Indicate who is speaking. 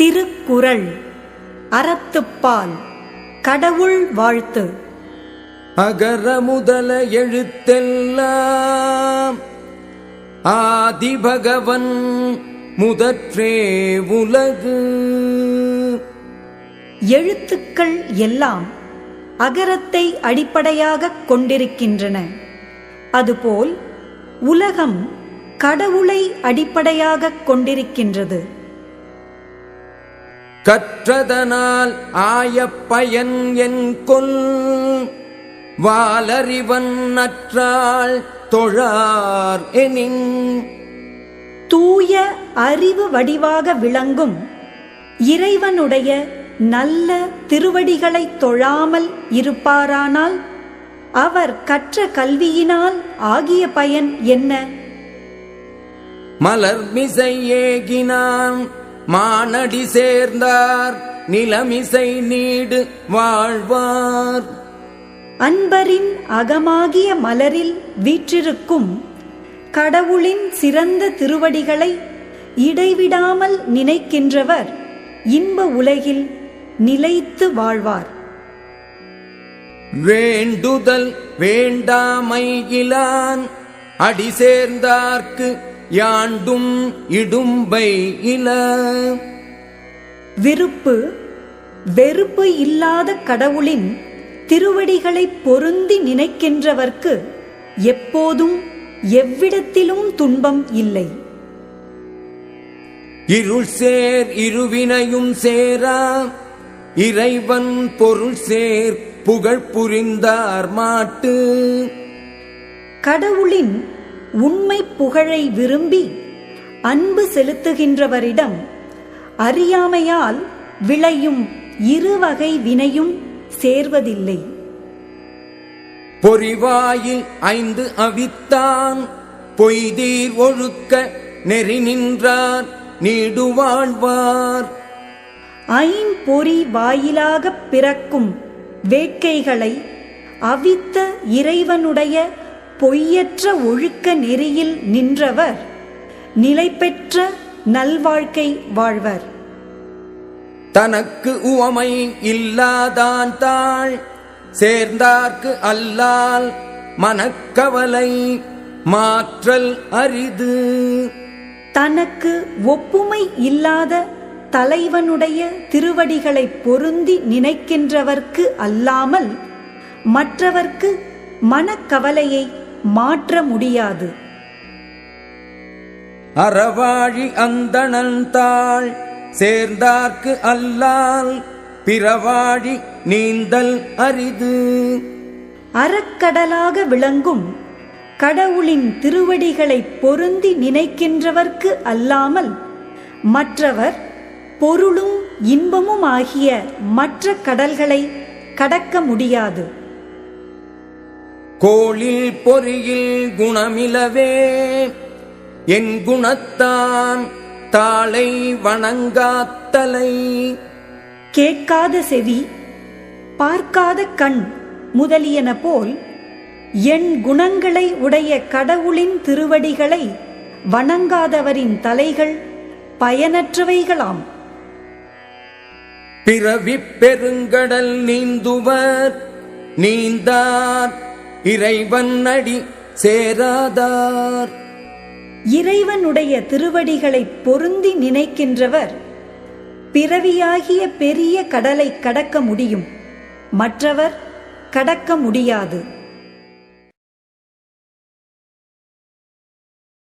Speaker 1: திருக்குறள் அறத்துப்பால் கடவுள் வாழ்த்து அகர முதல எழுத்தெல்லாம் ஆதிபகவன் முதற்றே உலகு
Speaker 2: எழுத்துக்கள் எல்லாம் அகரத்தை அடிப்படையாக கொண்டிருக்கின்றன அதுபோல் உலகம் கடவுளை அடிப்படையாக கொண்டிருக்கின்றது
Speaker 1: கற்றதனால் ஆய பயன் என் கொல் வாலறிவன் நற்றாள் தொழார் எனின்
Speaker 2: தூய அறிவு வடிவாக விளங்கும் இறைவனுடைய நல்ல திருவடிகளை தொழாமல் இருப்பாரானால் அவர் கற்ற கல்வியினால் ஆகிய பயன் என்ன
Speaker 1: ஏகினான் மானடி சேர்ந்தார் நிலமிசை நீடு வாழ்வார்
Speaker 2: அன்பரின் அகமாகிய மலரில் வீற்றிருக்கும் கடவுளின் சிறந்த திருவடிகளை இடைவிடாமல் நினைக்கின்றவர் இன்ப உலகில் நிலைத்து வாழ்வார்
Speaker 1: வேண்டுதல் வேண்டாமை இலான் அடி சேர்ந்தார்க்கு யாண்டும் இடும்பை இல
Speaker 2: விருப்பு வெறுப்பு இல்லாத கடவுளின் திருவடிகளை பொருந்தி நினைக்கின்றவர்க்கு எப்போதும் எவ்விடத்திலும் துன்பம் இல்லை
Speaker 1: இருள் சேர் இருவினையும் சேரா இறைவன் பொருள் சேர் புகழ் புரிந்தார் மாட்டு
Speaker 2: கடவுளின் உண்மை புகழை விரும்பி அன்பு செலுத்துகின்றவரிடம் அறியாமையால் விளையும் இருவகை வினையும் சேர்வதில்லை
Speaker 1: பொறிவாயில் ஐந்து அவித்தான் பொய்தீர் ஒழுக்க நெறி நின்றார் நீடு வாழ்வார்
Speaker 2: ஐம்பொறி வாயிலாகப் பிறக்கும் வேட்கைகளை அவித்த இறைவனுடைய பொய்யற்ற ஒழுக்க நெறியில் நின்றவர் நிலை பெற்ற நல்வாழ்க்கை வாழ்வர்
Speaker 1: தனக்கு உவமை இல்லாதான் தாழ் சேர்ந்தார்க்கு அல்லால் மனக்கவலை மாற்றல் அரிது
Speaker 2: தனக்கு ஒப்புமை இல்லாத தலைவனுடைய திருவடிகளை பொருந்தி நினைக்கின்றவர்க்கு அல்லாமல் மற்றவர்க்கு மனக்கவலையை மாற்ற முடியாது
Speaker 1: அறவாழி அந்தனந்தாள் சேர்ந்தார்க்கு அல்லால் பிறவாழி நீந்தல் அரிது
Speaker 2: அறக்கடலாக விளங்கும் கடவுளின் திருவடிகளை பொருந்தி நினைக்கின்றவர்க்கு அல்லாமல் மற்றவர் பொருளும் இன்பமும் ஆகிய மற்ற கடல்களை கடக்க முடியாது
Speaker 1: கோளில் பொறியில் குணமிலவே என் குணத்தான் தாளை வணங்காத்தலை
Speaker 2: கேட்காத செவி பார்க்காத கண் முதலியன போல் என் குணங்களை உடைய கடவுளின் திருவடிகளை வணங்காதவரின் தலைகள் பயனற்றவைகளாம்
Speaker 1: பிறவி பெருங்கடல் நீந்துவர் நீந்தார் இறைவன் அடி சேராதார்
Speaker 2: இறைவனுடைய திருவடிகளை பொருந்தி நினைக்கின்றவர் பிறவியாகிய பெரிய கடலை கடக்க முடியும் மற்றவர் கடக்க முடியாது